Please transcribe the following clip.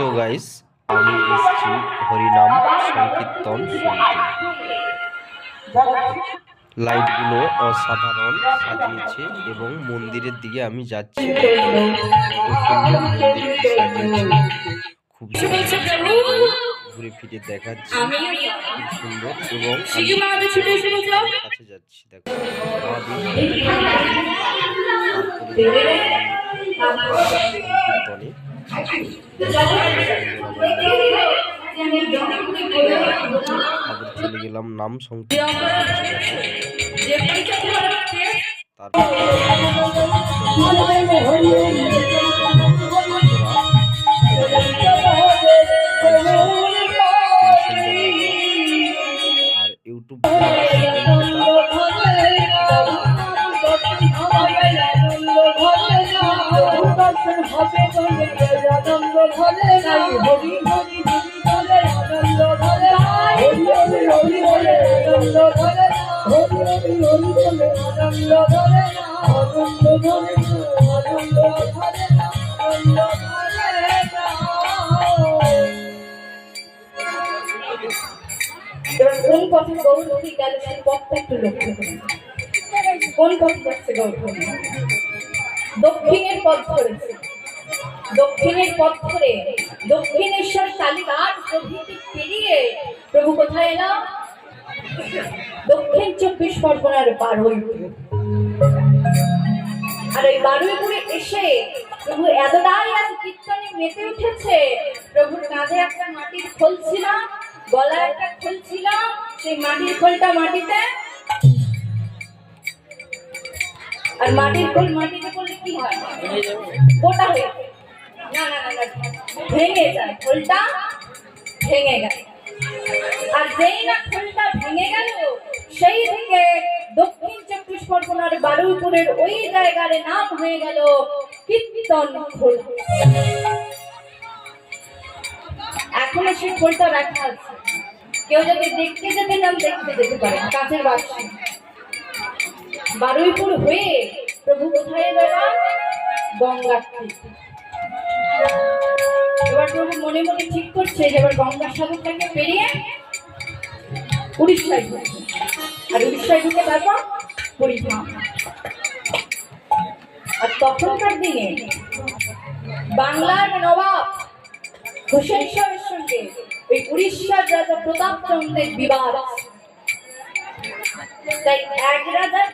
So guys আমি এসছি হরিনাম সংকীর্তন শুনতে লাইটগুলো অসাধারণ সাজিয়েছে এবং মন্দিরের দিকে আমি যাচ্ছি। খুব ঘুরে ফিরে দেখাচ্ছি। খুব সুন্দর এবং কাছে যাচ্ছি দেখো। চলে গেলাম নাম তারপর আর ইউটিউব এবার কোন পথে গৌরবী গেল সেই পথটা একটু লক্ষ্য করুন কোন পথে যাচ্ছে গৌরবী দক্ষিণের পথ ধরেছে। দক্ষিণের পথ ধরে দক্ষিণেশ্বর কালীঘাট প্রভৃতি পেরিয়ে প্রভু কোথায় এলাম? দক্ষিণ চব্বিশ পরগনার বারুইপুর। আর ওই বারুইপুরে এসে প্রভু এতটাই আজ কীর্তনে মেতে উঠেছে, প্রভুর কাঁধে একটা মাটির খোল ছিল, গলায় একটা খোল ছিল, সেই মাটির খোলটা মাটিতে। আর মাটির খোল মাটিতে পড়লে কি হয়? গোটা হয়ে। বারুইপুরের ওই জায়গার নাম হয়ে গেল কীর্তন খোল। এখনও সেই খোলটা রাখা আছে। কেউ যদি দেখতে যেতে নাম দেখতে যেতে পারেন, কাছের বাক্সে বারুইপুর হয়ে প্রভু কোথায় গেলাম গঙ্গার। এবার প্রভু মনে মনে ঠিক করছে যে এবার গঙ্গাসাগরটাকে পেরিয়ে উড়িষ্যায় ঢুকবে আর উড়িষ্যায় ঢুকে তারপর পরিধাম আর তখনকার দিনে বাংলার নবাব হোসেন শাহের সঙ্গে ওই উড়িষ্যার রাজা প্রতাপ চন্দ্রের বিবাদ। তাই এক রাজার